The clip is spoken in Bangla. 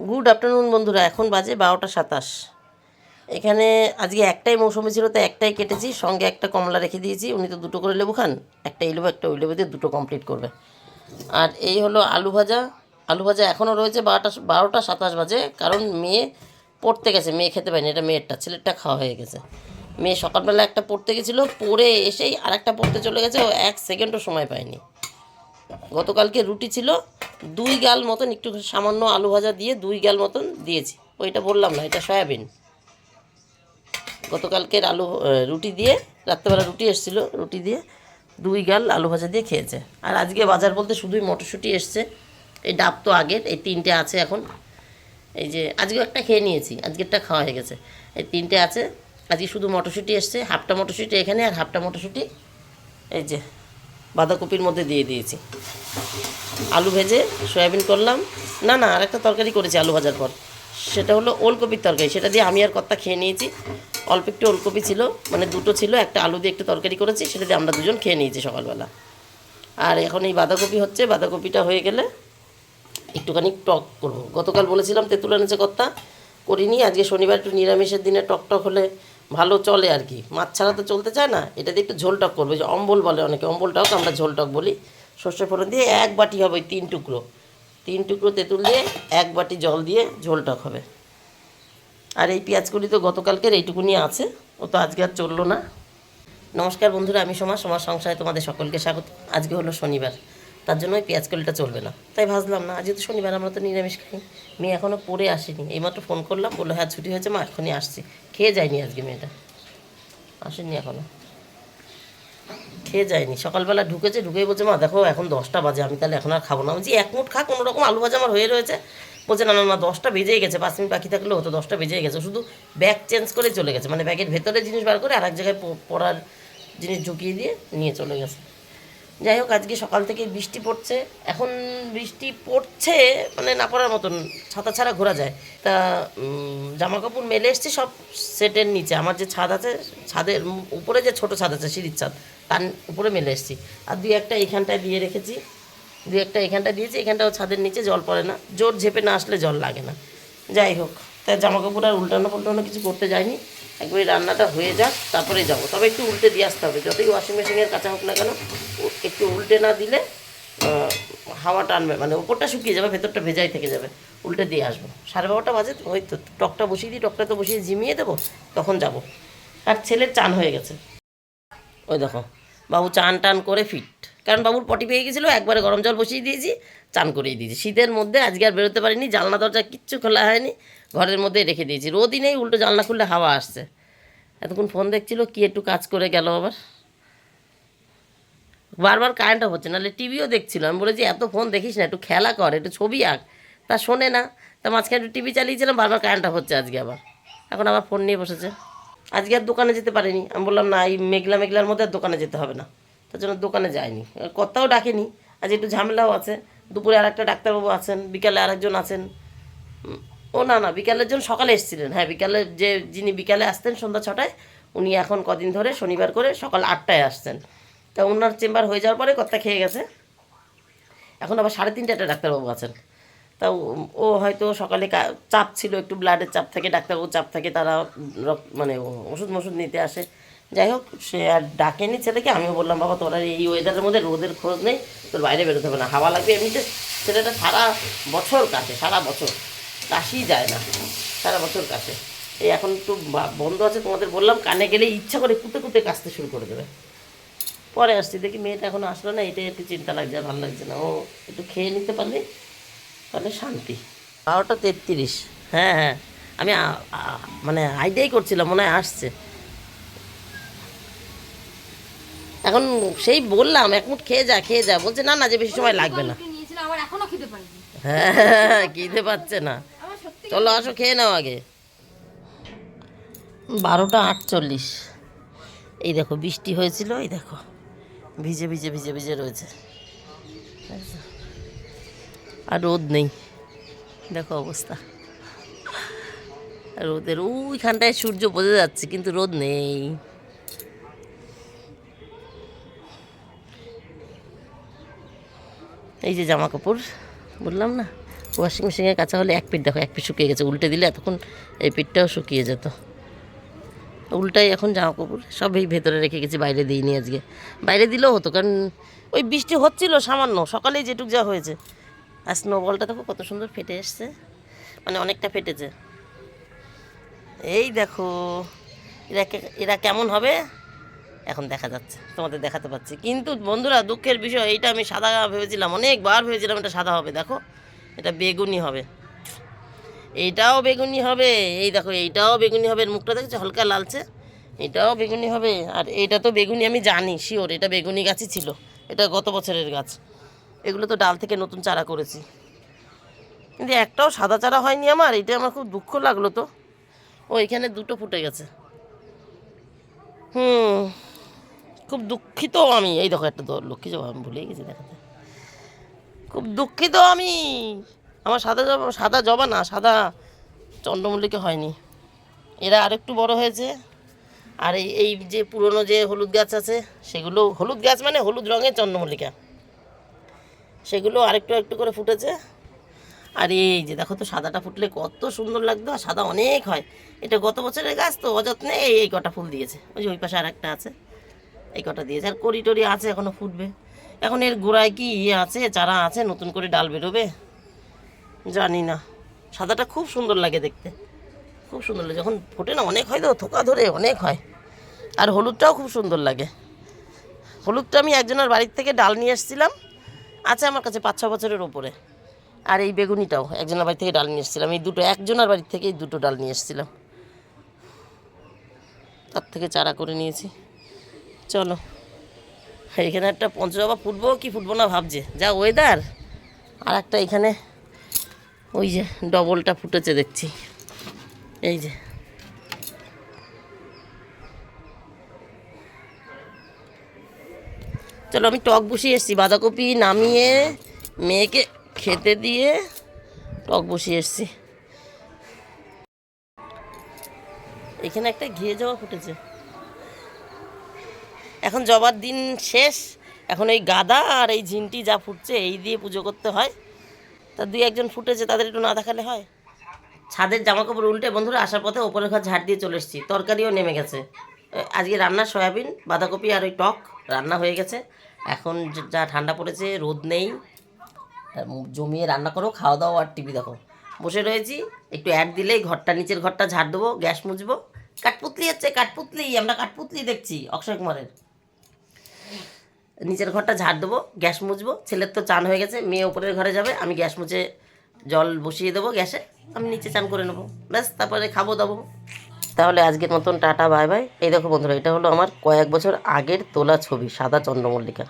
গুড আফটারনুন বন্ধুরা, এখন বাজে বারোটা সাতাশ। এখানে আজকে একটাই মৌসুমি ছিল, তো একটাই কেটেছি, সঙ্গে একটা কমলা রেখে দিয়েছি, উনি তো দুটো করে লেবু খান, একটা এই লেবু একটা ওই লেবু দিয়ে দুটো কমপ্লিট করবে। আর এই হলো আলু ভাজা আলু ভাজা এখনও রয়েছে বারোটা বারোটা সাতাশ বাজে, কারণ মেয়ে পড়তে গেছে, মেয়ে খেতে পায়নি, এটা মেয়েরটা, ছেলেরটা খাওয়া হয়ে গেছে। মেয়ে সকালবেলা একটা পড়তে গেছিল, পড়ে এসেই আরেকটা পড়তে চলে গেছে, ও এক সেকেন্ডও সময় পায়নি। গতকালকে রুটি ছিল দুই গাল মতন একটু সামান্য আলু ভাজা দিয়ে দুই গাল মতন দিয়েছি। ওইটা বললাম না, এটা সয়াবিন। গতকালকের আলু রুটি দিয়ে, রাত্রেবেলা রুটি এসেছিল, রুটি দিয়ে দুই গাল আলু ভাজা দিয়ে খেয়েছে। আর আজকে বাজার বলতে শুধুই মটরশুঁটি এসছে। এই ডাব তো আগের, এই তিনটে আছে এখন। এই যে, আজকেও একটা খেয়ে নিয়েছি, আজকেরটা খাওয়া হয়ে গেছে। এই তিনটে আছে, আজকে শুধু মটরশুঁটি এসছে, হাফটা মটরশুঁটি এখানে আর হাফটা মটরশুঁটি, এই যে। বাঁধাকপির মধ্যে দিয়ে দিয়েছি। আলু ভেজে সয়াবিন করলাম। না না, আরেকটা তরকারি করেছি আলু ভাজার পর। সেটা হলো ওলকপির তরকারি। সেটা দিয়ে আমি আর কর্তা খেয়ে নিয়েছি। অল্প একটু ওলকপি ছিল মানে দুটো ছিল, একটা আলু দিয়ে একটু তরকারি করেছি, সেটা দিয়ে আমরা দুজন খেয়ে নিয়েছি সকালবেলা। আর এখন এই বাঁধাকপি হচ্ছে, বাঁধাকপিটা হয়ে গেলে একটুখানি টক করব। গতকাল বলেছিলাম তেঁতুল এনেছে কর্তা, করিনি। আজকে শনিবার একটু নিরামিষের দিনে টক টক হলে ভালো চলে আর কি। মাছ ছাড়া তো চলতে চায় না। এটা দিয়ে একটু ঝোলটক করবে। যে অম্বল বলে অনেকে অম্বলটাও টক আমরা ঝোলটক বলি। সর্ষে ফোড়ন দিয়ে এক বাটি হবে তিন টুকরো। তিন টুকরো তেঁতুল দিয়ে এক বাটি জল দিয়ে ঝোলটক হবে। আর এই পেঁয়াজ কলি তো গতকালকের এইটুকুনি আছে। ও তো আজকে আর চলল না। নমস্কার বন্ধুরা, আমি সমাজ সমাজ সংসারে তোমাদের সকলকে স্বাগত। আজকে হলো শনিবার। তার জন্য ওই পেঁয়াজ কলিটা চলবে না। তাই ভাজলাম না। আজকে তো শনিবার, আমরা তো নিরামিষ খাই। মেয়ে এখনও পড়ে আসেনি। এইমাত্র ফোন করলাম, বলল হ্যাঁ ছুটি হয়েছে মা, এখনই আসছি। খেয়ে যায়নি আজকে মেয়েটা। আসেনি এখনও খেয়ে যায়নি। সকালবেলা ঢুকেছে, ঢুকেই বলছে, মা, দেখো, এখন দশটা বাজে, আমি তাহলে এখন আর খাব না। বলছি, এক মুঠ খা কোনো রকম আলু ভাজা আমার হয়ে রয়েছে। বলছে, না না দশটা বেজেই গেছে, পাঁচ মিনিট বাকি থাকলেও হতো, দশটা বেজেই গেছে। শুধু ব্যাগ চেঞ্জ করে চলে গেছে মানে ব্যাগের ভেতরে জিনিস বার করে আর এক জায়গায় পড়ার জিনিস ঢুকিয়ে দিয়ে নিয়ে চলে গেছে। যাই হোক, আজকে সকাল থেকে বৃষ্টি পড়ছে। এখন বৃষ্টি পড়ছে মানে না পড়ার মতন, ছাতা ছাড়া ঘোরা যায়। তা জামা কাপড় মেলে এসছে সব সেটের নিচে। আমার যে ছাদ আছে, ছাদের উপরে যে ছোট ছাদ আছে, সিঁড়ির ছাদ, তার উপরে মেলে এসছি। আর দুই একটা এইখানটায় দিয়ে রেখেছি। দুই একটা এখানটা দিয়েছি, এখানটাও ছাদের নিচে জল পড়ে না। জোর ঝেপে না আসলে জল লাগে না। যাই হোক তাই জামা কাপড় আর উল্টানো পাল্টানো কিছু করতে যায়নি একবারে রান্নাটা হয়ে যাক, তারপরে যাব। তবে একটু উল্টে দিয়ে আসতে হবে। যতই ওয়াশিং মেশিনের কাঁচা হোক না কেন একটু উল্টে না দিলে হাওয়া টানবে মানে ওপরটা শুকিয়ে যাবে, ভেতরটা ভেজাই থেকে যাবে। উল্টে দিয়ে আসব। সাড়ে বারোটা বাজে, ওই তো টকটা বসিয়ে দিই, টকটা তো বসিয়ে ঝিমিয়ে দেবো, তখন যাব। আর ছেলের চান হয়ে গেছে। ওই দেখো, বাবু চান টান করে ফিট। কারণ বাবুর পটি পেয়ে গেছিল, একবারে গরম জল বসিয়ে দিয়েছি, চান করিয়ে দিয়েছি। শীতের মধ্যে আজকে আর বেরোতে পারিনি, জানলা, দরজা কিচ্ছু খোলা হয়নি, ঘরের মধ্যে রেখে দিয়েছি। রোদই নেই, উল্টো জানলা খুললে হাওয়া আসছে। এতক্ষণ ফোন দেখছিল, কি একটু কাজ করে গেল আবার। বারবার কারেন্টটা হচ্ছে নাহলে টিভিও দেখছিল আমি বলেছি এত ফোন দেখিস না, একটু খেলা কর, একটু ছবি আঁক। তা শোনে না, তা মাঝখানে একটু টিভি চালিয়েছিলাম, বারবার কারেন্টটা হচ্ছে আজকে আবার। এখন আবার ফোন নিয়ে বসেছে। আজকে আর দোকানে যেতে পারিনি, আমি বললাম না, এই মেঘলা মেঘলার মধ্যে আর দোকানে যেতে হবে না। তার জন্য দোকানে যায়নি। কথাও ডাকেনি। আজ একটু ঝামেলাও আছে। দুপুরে আর একটা ডাক্তারবাবু আছেন, বিকালে আরেকজন আছেন। ও না না, বিকালের জন্য সকালে এসেছিলেন। হ্যাঁ বিকালে যে, যিনি বিকালে আসতেন সন্ধ্যা ছটায়, উনি এখন কদিন ধরে শনিবার করে সকাল আটটায় আসছেন। তা ওনার চেম্বার হয়ে যাওয়ার পরে কথা খেয়ে গেছে। এখন আবার সাড়ে তিনটে একটা ডাক্তারবাবু আছেন। তা ও- হয়তো সকালে চাপ ছিল, একটু ব্লাডের চাপ থাকে ডাক্তারবাবু চাপ থাকে, তারা মানে ওষুধ মষুধ নিতে আসে। যাই হোক, সে আর ডাকেনি ছেলেকে, আমিও বললাম, বাবা, তোর এই ওয়েদারের মধ্যে রোদের খোঁজ নেই, তোর বাইরে বেরোতে হবে না। হাওয়া লাগবে এমনিতে। ছেলেটা সারা বছর কাছে সারা বছর। কাশি যায় না, সারা বছর কাছে এই এখন একটু বন্ধ আছে, তোমাদের বললাম, কানে গেলে ইচ্ছা করে কুতে কুতে কাশতে শুরু করে দেবে। পরে আসছি, দেখি মেয়েটা এখন আসলো না, এটাই একটু চিন্তা লাগছে, ভালো লাগছে না। ও একটু খেয়ে নিতে পারলে, তাহলে শান্তি। বারোটা তেত্রিশ। হ্যাঁ হ্যাঁ। আমি মানে আইডিয়াই করছিলাম, মনে হয় আসছে। এখন সেই বললাম এক মুঠ খেয়ে যা খেয়ে যা। বলছে না না যে বেশি সময় লাগবে না। হ্যাঁ খিদে পাচ্ছে না। চলো আসো খেয়ে নাও আগে। বারোটা আটচল্লিশ। এই দেখো বৃষ্টি হয়েছিল এই দেখো। ভিজে ভিজে ভিজে ভিজে রয়েছে। আর রোদ নেই। দেখো অবস্থা। রোদের ওইখানটায় সূর্য বোঝা যাচ্ছে কিন্তু রোদ নেই। এই যে জামা কাপড় বললাম না ওয়াশিং মেশিনে কাঁচা হলে এক পিঠ দেখো, এক পিঠ শুকিয়ে গেছে, উল্টে দিলে এতক্ষণ এই পিঠটাও শুকিয়ে যেত। উল্টাই এখন জামা কাপড় সব এই ভেতরে রেখে গেছি, বাইরে দিইনি আজকে। বাইরে দিলেও হতো, কারণ ওই বৃষ্টি হচ্ছিল সামান্য, সকালেই যেটুক যা হয়েছে। আর স্নোবলটা দেখো কত সুন্দর ফেটে এসছে মানে অনেকটা ফেটেছে। এই দেখো, এরা এরা কেমন হবে? এখন দেখা যাচ্ছে, তোমাদের দেখাতে পাচ্ছি। কিন্তু বন্ধুরা, দুঃখের বিষয়, এইটা আমি সাদা ভেবেছিলাম, অনেকবার ভেবেছিলাম এটা সাদা হবে, দেখো, এটা বেগুনি হবে। এইটাও বেগুনি হবে, এই দেখো, এইটাও বেগুনি হবে মুখটা দেখছ, হালকা লালচে? এটাও বেগুনি হবে, আর এটা তো বেগুনি, আমি জানি শিওর এটা বেগুনি গাছই ছিল, এটা গত বছরের গাছ। এগুলো তো ডাল থেকে নতুন চারা করেছি। কিন্তু একটাও সাদা চারা হয়নি আমার, এটা আমার খুব দুঃখ লাগল তো। ও এখানে দুটো ফুটে গেছে। হুম। খুব দুঃখিত আমি। এই দেখো একটা লক্ষ্মী জবা আমি ভুলেই গেছি দেখাতে। খুব দুঃখিত আমি। আমার সাদা জবা সাদা জবা না, সাদা চন্দ্রমল্লিকা হয়নি। এরা আরেকটু বড় হয়েছে। আর এই এই যে পুরনো যে হলুদ গাছ আছে, সেগুলো হলুদ গাছ মানে হলুদ রঙের চন্দ্রমল্লিকা। সেগুলো আরেকটু একটু করে ফুটেছে। আর এই যে দেখো তো, সাদাটা ফুটলে কত সুন্দর লাগতো, আর সাদা অনেক হয়। এটা গত বছরের গাছ তো, অযত্নে এই কটা ফুল দিয়েছে। ওই যে ওই পাশে আর একটা আছে। এই কটা দিয়েছে। আর করি টরি আছে, এখনও ফুটবে। এখন এর গোড়ায় কি ইয়ে আছে, চারা আছে, নতুন করে ডাল বেরোবে? জানি না। সাদাটা খুব সুন্দর লাগে দেখতে। খুব সুন্দর লাগে। যখন ফোটে না, অনেক হয় তো, থোকা ধরে অনেক হয়। আর হলুদটাও খুব সুন্দর লাগে। হলুদটা আমি একজনের বাড়ির থেকে ডাল নিয়ে এসেছিলাম, আছে আমার কাছে পাঁচ ছ বছরের ওপরে। আর এই বেগুনিটাও একজনের বাড়ি থেকে ডাল নিয়ে এসেছিলাম। এই দুটো, একজনের বাড়ির থেকে এই দুটো ডাল নিয়ে এসেছিলাম। তার থেকে চারা করে নিয়েছি। চলো। এখানে একটা পঞ্চজবা ফুটবো কি ফুটবো না ভাবছে? যা ওয়েদার আর একটা এখানে ওই যে ডবলটা ফুটেছে দেখছি। এই যে। চলো আমি টক বসিয়ে এসেছি। বাঁধাকপি নামিয়ে মেয়েকে খেতে দিয়ে টক বসিয়ে এসেছি। এখানে একটা ঘিয়ে জবা ফুটেছে। এখন জবার দিন শেষ, এখন এই গাদা আর এই ঝিনটি যা ফুটছে, এই দিয়ে পুজো করতে হয়। তা দুই একজন ফুটেছে, তাদের একটু না দেখালে হয়? ছাদের জামা কাপড় উল্টে, বন্ধুরা, আসার পথে ওপরের ঘর ঝাড় দিয়ে চলে এসেছি। তরকারিও নেমে গেছে। আজকে রান্না সয়াবিন, বাঁধাকপি আর ওই টক, রান্না হয়ে গেছে। এখন যে- ঠান্ডা পড়েছে, রোদ নেই। জমিয়ে রান্না করো, খাওয়া দাওয়া আর টিভি দেখো। বসে রয়েছি, একটু অ্যাড দিলেই ঘরটা, নিচের ঘরটা ঝাড় দেবো, গ্যাস মুছবো। কাঠপুতলি হচ্ছে, কাঠপুতলি, আমরা কাঠপুতলি দেখছি, অক্ষয় কুমারের। নিচের ঘরটা ঝাড় দেবো, গ্যাস মুছবো। ছেলের তো চান হয়ে গেছে, মেয়ে ওপরের ঘরে যাবে, আমি গ্যাস মুছে জল বসিয়ে দেবো গ্যাসে, আমি নিচে চান করে নেব। ব্যাস, তারপরে খাব দাবো। তাহলে আজকের মতন, টাটা, বাই বাই। এই দেখো বন্ধুরা, এটা হলো আমার কয়েক বছর আগের তোলা ছবি, সাদা চন্দ্রমল্লিকা।